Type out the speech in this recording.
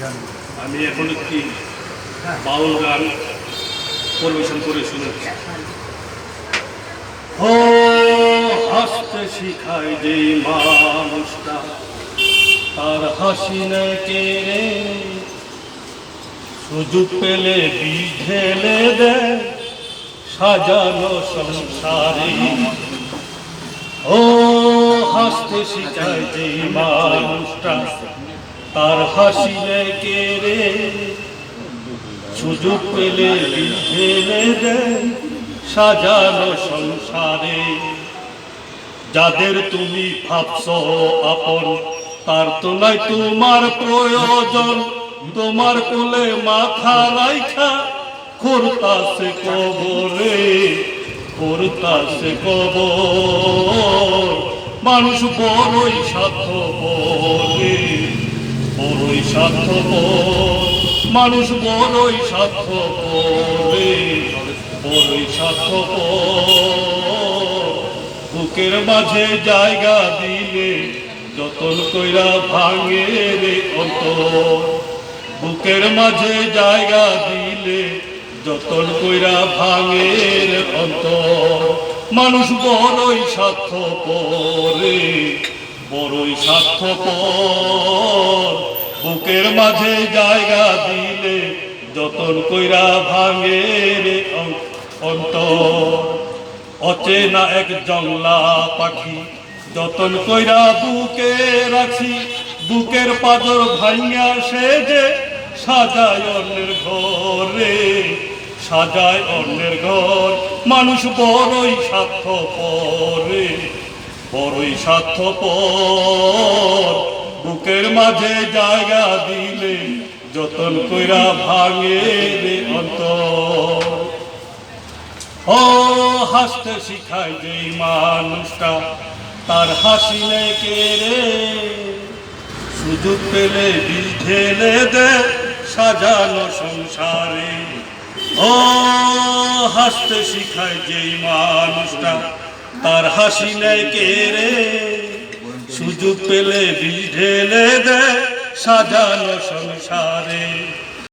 আমি এখন একটি বাউল গান পরিবেশন করে শুনে ও হাসতে শিখায় যে মানুষটা, তার হাসি নেই কেড়ে। সুযোগ পেলে বীজ ঢেলে দেয় সাজানো সংসারে। ও হাসতে শিখায় যে মানুষটা তার হাসি নেই কেড়ে সুযোগ পেলে ঢেলে দেয় সাজানো সংসারে। যাদের তুমি ভাবছ আপন, তার তো নাই তোমার প্রয়োজন। তোমার কোলে মাথা রাইখা করতাছে কবরে করতাছে কবর। মানুষ বড়ই স্বার্থ বলে। বড়ই স্বার্থ মানুষ বড়ই স্বার্থ বলে বড়ই স্বার্থ বুকের মাঝে জায়গা দিলে যতন কইরা ভাঙে রে অন্তর। বুকের মাঝে জায়গা দিলে যতন কইরা ভাঙে রে অন্তর। মানুষ বড়ই স্বার্থ পরে বড়ই স্বার্থ বুকের মাঝে জায়গা দিলে যতন কইরা ভাঙে রে অন্ত- অচেনা এক জংলা পাখি, যতন কইরা বুকে রাখি, বুকের পাজর ভাইয়া সে যে সাজায় অন্যের ঘরে সাজায় অন্যের ঘর, মানুষ বড়ই স্বার্থ পরে বড়ই স্বার্থ পর বুকের মাঝে জায়গা দিলে যতন কইরা ভাঙে রে অন্তর। ও, হাসতে শিখায় যে মানুষটা, তার হাসি নেই কেড়ে সুযোগ পেলে বীজ ঢেলে দে সাজানো সংসারে। ও, হাসতে শিখায় যে মানুষটা, তার হাসি নেই কেড়ে সুযোগ পেলে বীজ ঢেলে দে সাজানো সংসারে।